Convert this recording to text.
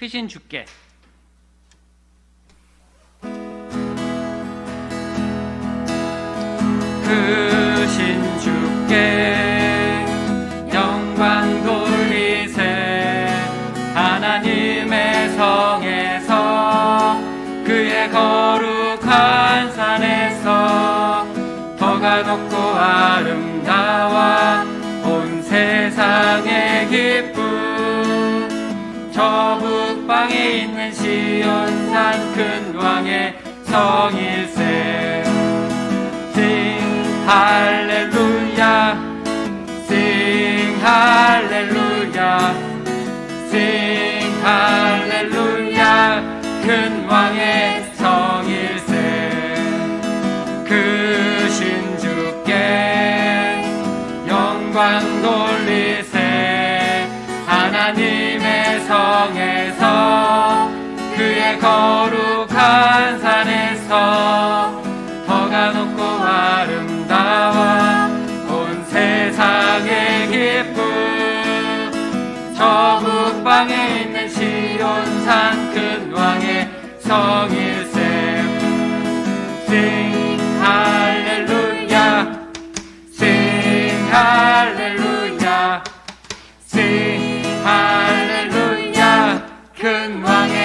크신 주께. 크신 주께 영광 돌리세. 하나님의 성에서 그의 거룩한 산에서 더가 높고 아름다워 온 세상의 기쁨. 저 북방에 있는 시온산 큰 왕의 성일세. Sing 할렐루야 Sing 할렐루야 Sing 할렐루야 큰 왕의 성일세. 크신 주께 영광 돌리세. 하나님의 성에서 거룩한 산에서 허가 높고 아름다워 온 세상의 기쁨. 저 북방에 있는 시온산 큰 왕의 성일세 싱 할렐루야 싱 할렐루야 싱 할렐루야. 큰 왕의